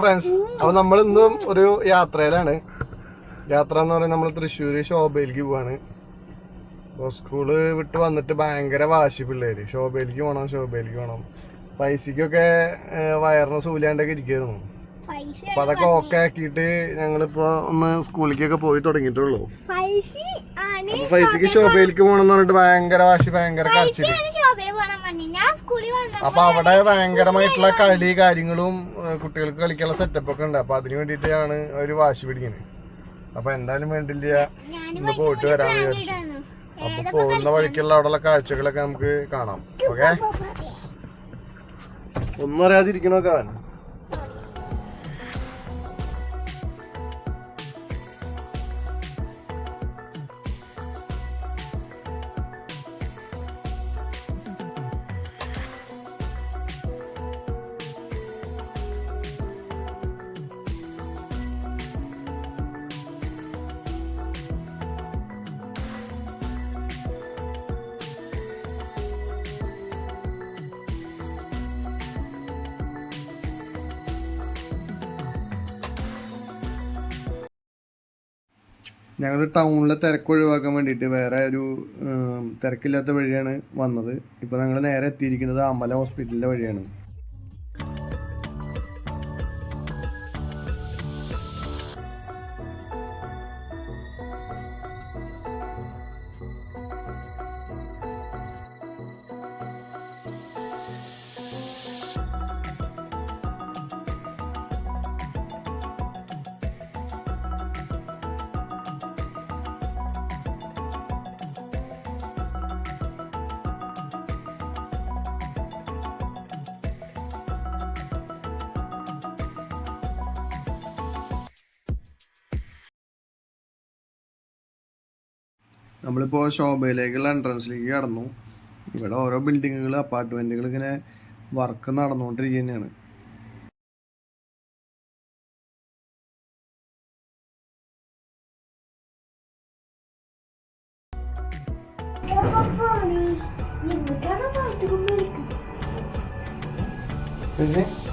Friends അപ്പൊ നമ്മൾ ഇന്നും ഒരു യാത്രയിലാണ്. യാത്ര എന്ന് പറയുന്നത് നമ്മൾ തൃശ്ശൂര് ശോഭയിലേക്ക് പോവാണ്. അപ്പൊ സ്കൂൾ വിട്ട് വന്നിട്ട് ഭയങ്കര വാശി പിള്ളേര്. ശോഭയിലേക്ക് പോകണം ശോഭയിലേക്ക് പോകണം പൈസക്കൊക്കെ വയറിന് സൂലാണ്ടൊക്കെ ഇരിക്കുന്നു അപ്പൊ അതൊക്കെ ഓക്കെ ആക്കിയിട്ട് ഞങ്ങളിപ്പോ ഒന്ന് സ്കൂളിലേക്കൊക്കെ പോയി തുടങ്ങിയിട്ടുള്ളൂ. അപ്പൊ പൈസക്ക് ശോഭയിലേക്ക് പോണെന്ന് പറഞ്ഞിട്ട് ഭയങ്കര വാശി ഭയങ്കര കരച്ചിൽ. വന്നു അപ്പൊ അവിടെ ഭയങ്കരമായിട്ടുള്ള കളി കാര്യങ്ങളും കുട്ടികൾക്ക് കളിക്കാനുള്ള സെറ്റപ്പ് ഒക്കെ ഉണ്ട്. അപ്പൊ അതിന് വേണ്ടിയിട്ടാണ് ഒരു വാശി പിടിക്കുന്നത് അപ്പൊ എന്തായാലും വേണ്ടില്ല. ഇന്ന് പോയിട്ട് വരാന്ന് വിചാരിച്ചു. അപ്പൊ പോകുന്ന വഴിക്കുള്ള അവിടെയുള്ള കാഴ്ചകളൊക്കെ നമുക്ക് കാണാം. ഓക്കെ ഒന്നും അറിയാതിരിക്കണോ അവൻ? ഞങ്ങൾ ടൗണിലെ തിരക്ക് ഒഴിവാക്കാൻ വേണ്ടിയിട്ട് വേറെ ഒരു തിരക്കില്ലാത്ത വഴിയാണ് വന്നത്. ഇപ്പോൾ ഞങ്ങൾ നേരെ എത്തിയിരിക്കുന്നത് അമല ഹോസ്പിറ്റലിന്റെ വഴിയാണ്. നമ്മളിപ്പോൾ ശോഭയിലേക്കുള്ള എൻട്രൻസിലേക്ക് കടന്നു. ഇവിടെ ഓരോ ബിൽഡിങ്ങുകൾ അപ്പാർട്ട്മെന്റുകൾ ഇങ്ങനെ വർക്ക് നടന്നുകൊണ്ടിരിക്കുക തന്നെയാണ് അറിയില്ല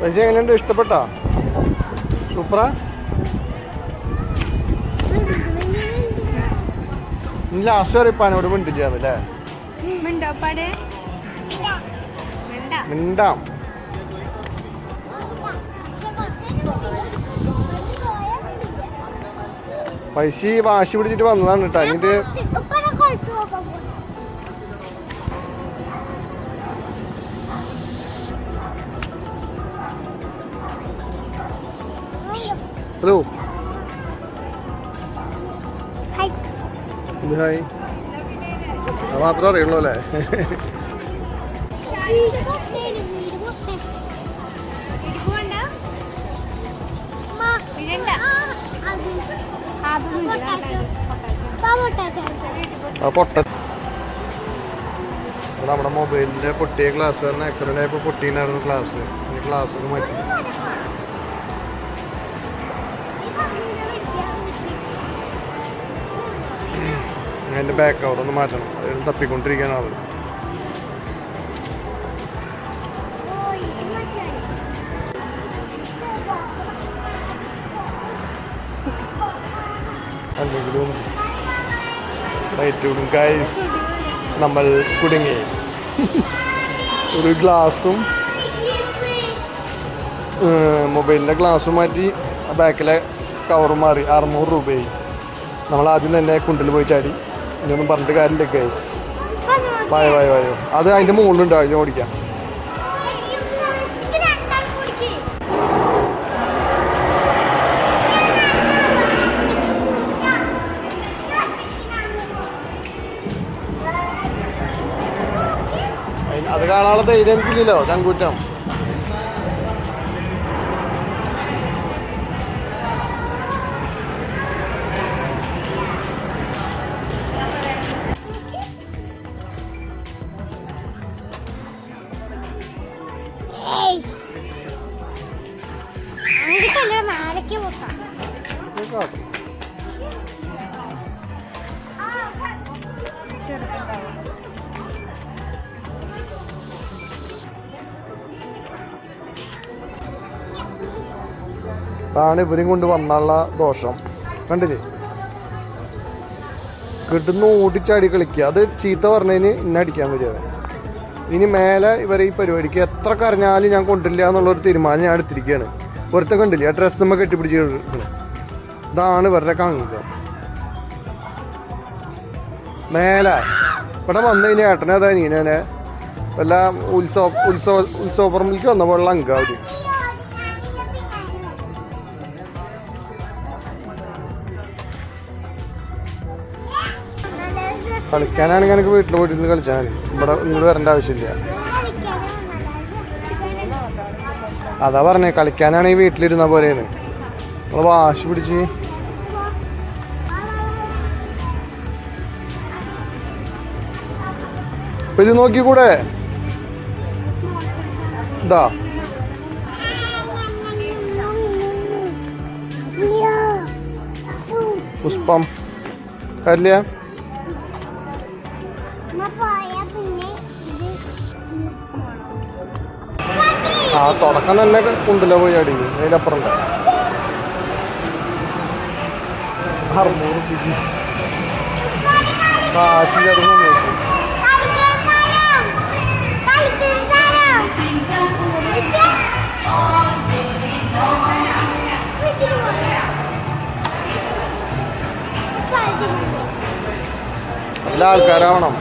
പൈസ എങ്ങനെയുണ്ട്? ഇഷ്ടപ്പെട്ടാ? സൂപ്പറാ? ഇനി ലാസ്റ്റ് വരെ ഇവിടെ മിണ്ടില്ല അല്ലേ മിണ്ടോപ്പാട്? മിണ്ടാം. പൈസ ഈ വാശി പിടിച്ചിട്ട് വന്നതാണ് കേട്ടോ. എന്നിട്ട് ഹലോ ഹായ് അത് മാത്രമേ അറിയുള്ളൂ അല്ലേ? പൊട്ട. നമ്മുടെ മൊബൈലിന്റെ പൊട്ടിയ ഗ്ലാസ് കാരണം ആക്സിഡന്റ് ആയപ്പോൾ പൊട്ടിയിട്ടുണ്ടായിരുന്നു ഗ്ലാസ് ഈ ഗ്ലാസ് മാറ്റി. അതിന്റെ ബാക്ക് കവർ ഒന്ന് മാറ്റണം. അതിന് തപ്പിക്കൊണ്ടിരിക്കുകയാണ് ആൾ. അല്ലെങ്കിലും റൈറ്റും ഗൈസ് നമ്മൾ കുടുങ്ങി. ഒരു ഗ്ലാസും മൊബൈലിന്റെ ഗ്ലാസ് മാറ്റി ബാക്കിലെ കവറും മാറി. അറുന്നൂറ് രൂപയായി. നമ്മൾ ആദ്യം തന്നെ കുണ്ടിൽ പോയി ചാടി. ഇനിയൊന്നും പറഞ്ഞിട്ട് കാര്യമില്ല ഗൈസ് വായോ വായോ വായോ. അത് അതിന്റെ മുകളിലുണ്ട് അതിന് ഓടിക്കാം. അത് കാണാനുള്ള ധൈര്യം എനിക്കില്ലല്ലോ ചങ്കൂറ്റം. അതാണ് ഇവരും കൊണ്ട് വന്നുള്ള ദോഷം. കണ്ടില്ലേ? കിട്ടുന്ന ഓടിച്ചാടി കളിക്കുക. അത് ചീത്ത പറഞ്ഞതിന് ഇന്നെ അടിക്കാൻ വരിക. ഇനി മേലെ ഇവരെ ഈ പരിപാടിക്ക് എത്ര കരഞ്ഞാലും ഞാൻ കൊണ്ടില്ല എന്നുള്ളൊരു തീരുമാനം ഞാൻ എടുത്തിരിക്കുകയാണ്. ഒരുത്ത കണ്ടില്ലേ? ആ ഡ്രസ്സുമ്മ കെട്ടിപ്പിടിച്ച് കിടക്കണ്. ഇതാണ് ഇവരുടെ കാണിക്കുക മേലെ. ഇവിടെ വന്നു കഴിഞ്ഞാൽ ഏട്ടനെ അതാ നീനെ വല്ല ഉത്സവ ഉത്സവ ഉത്സവ വന്ന പോലുള്ള കളിക്കാനാണെങ്കിൽ എനിക്ക് വീട്ടിൽ പോയിട്ട് കളിച്ചാൽ മതി. ഇവിടെ ഇങ്ങോട്ട് വരേണ്ട ആവശ്യമില്ല. അതാ പറഞ്ഞേ കളിക്കാനാണെങ്കിൽ വീട്ടിലിരുന്ന പോലെയാണ്. നമ്മൾ വാശി പിടിച്ച്. ഇപ്പൊ ഇത് നോക്കിക്കൂടെ? ഇതാ. പുഷ്പം. ഇത് ആ തുടക്കം തന്നെ ഉണ്ടല്ലോ പോയി അടി അതിലപ്പുറം. അറുന്നൂറ് രൂപയ്ക്ക്. കാശില്ലാത്ത സമയത്ത് നല്ല ആൾക്കാരാവണം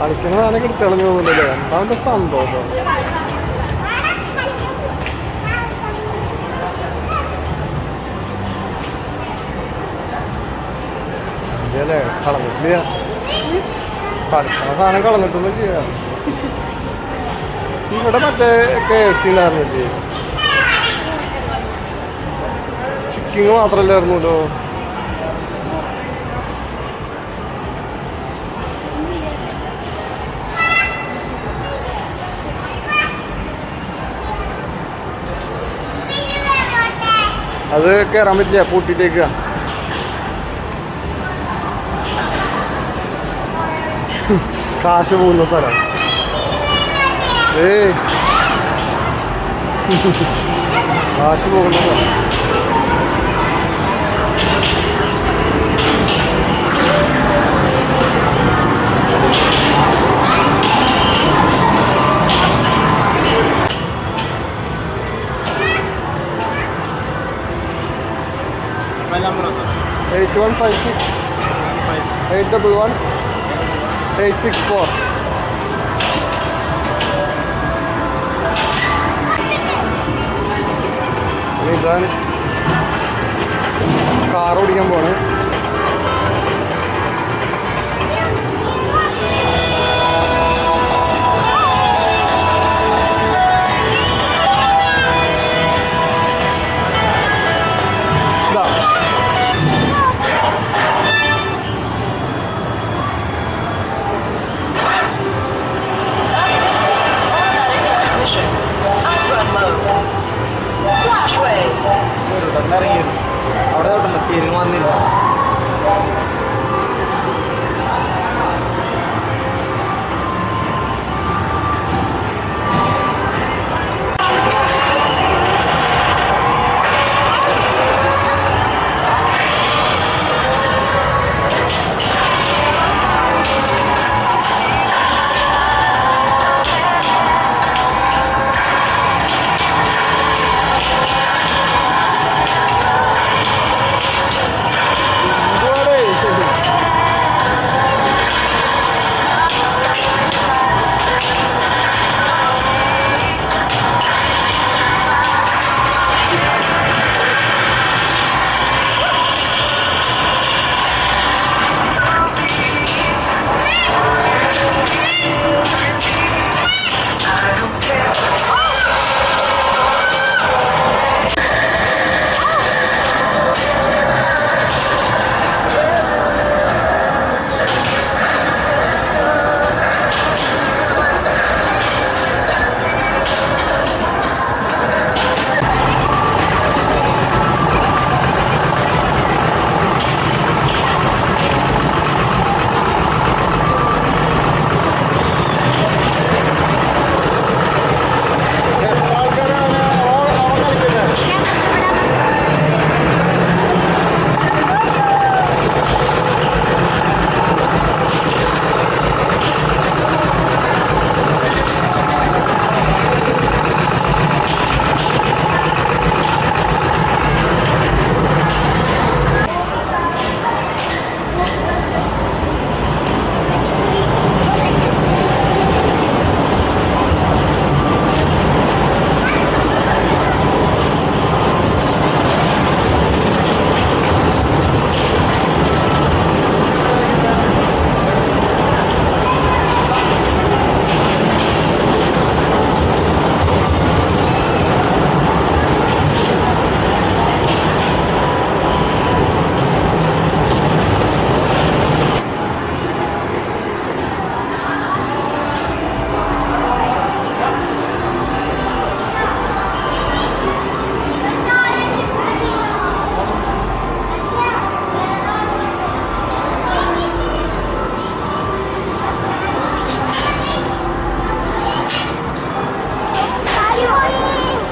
സാധനം തെളിഞ്ഞു പോകുന്നില്ലേ? എന്താണ്ട് സന്തോഷം അല്ലേ കളഞ്ഞിട്ടില്ല. കളിക്കുന്ന സാധനം കളഞ്ഞിട്ടൊന്നും ചെയ്യാം ഇവിടെ മറ്റേ കെ എഫ് സി ഉണ്ടായിരുന്നില്ലേ ചിക്കിങ് മാത്രല്ലായിരുന്നല്ലോ. അത് കയറാൻ പറ്റില്ല പൂട്ടിട്ടേക്കുക കാശ് പോകുന്ന സ്ഥലം. ഏ കാശ് പോകുന്ന സ്ഥലം. Five six eight double one eight six four car ഓടിക്കാൻ പോണ്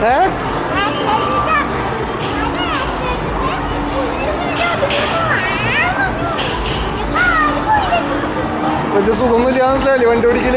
ഏ? വലിയ സുഖമൊന്നുമില്ല. മനസ്സിലായില്ലേ? വണ്ടി ഓടിക്കൽ?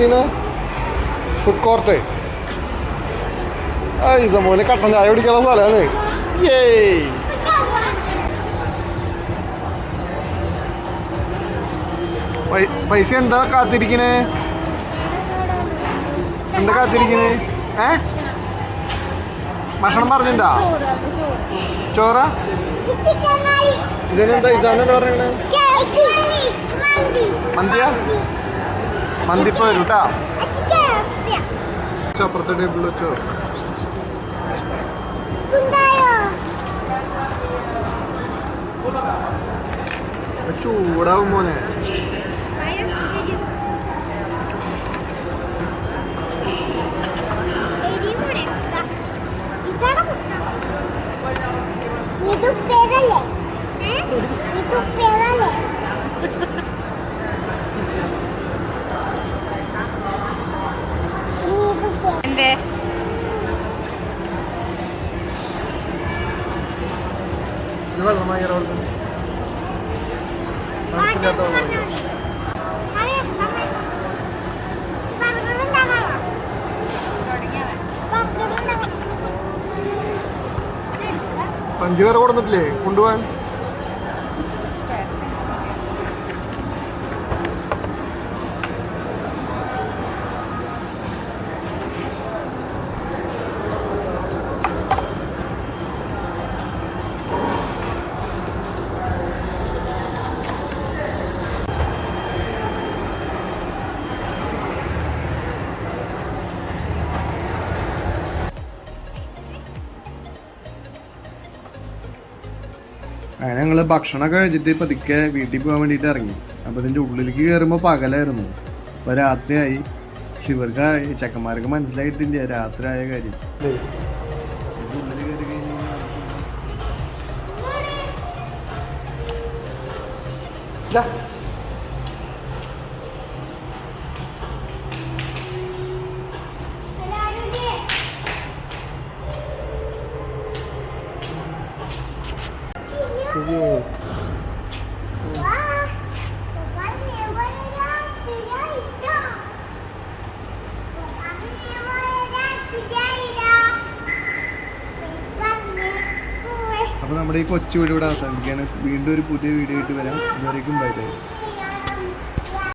നമ്മൾ എവിടെത്തിന് ഫുഡ് കോർട്ട് ഈ സംഭവം കട്ടൻ ചായ കുടിക്കാനുള്ള സ്ഥലമാണ്. ഏയ് പൈസ എന്താ കാത്തിരിക്കണേ? എന്താ കാത്തിരിക്കണേ? ഏ? ഭക്ഷണം പറഞ്ഞിണ്ടാ? ചോറ? ഇതിനെന്താ ഇസാൻ എന്താ പറയണേ മന്തിയാ? മന്തിപ്പോ വരും കേട്ടാ അപ്പുറത്തെ ടേബിളിൽ വെച്ചോ. ചൂടാവും മോനെ. ഇത് ഉപ്പേരല്ലേ ഏ? ഇത് ഉപ്പേരല്ലേ സഞ്ചി വേറെ കൊടുത്തിട്ടില്ലേ? കൊണ്ടുപോകാൻ? അങ്ങനെ ഞങ്ങൾ ഭക്ഷണമൊക്കെ കഴിച്ചിട്ട് പതുക്കെ വീട്ടിൽ പോകാൻ വേണ്ടിയിട്ട് ഇറങ്ങി. അപ്പോൾ ഇതിന്റെ ഉള്ളിലേക്ക് കയറുമ്പോൾ പകലായിരുന്നു. അപ്പോൾ രാത്രിയായി. പക്ഷെ ഇവർക്ക് ചെക്കന്മാർക്ക് മനസ്സിലായിട്ടില്ല രാത്രിയായ കാര്യം. ഉള്ളിൽ കയറി കഴിഞ്ഞാൽ. കൊച്ചു ഇവിടെ അവസാനിക്കുകയാണ് വീണ്ടും ഒരു പുതിയ വീഡിയോ ആയിട്ട് വരാം. ഇതുവരേക്കും ബൈ ബൈ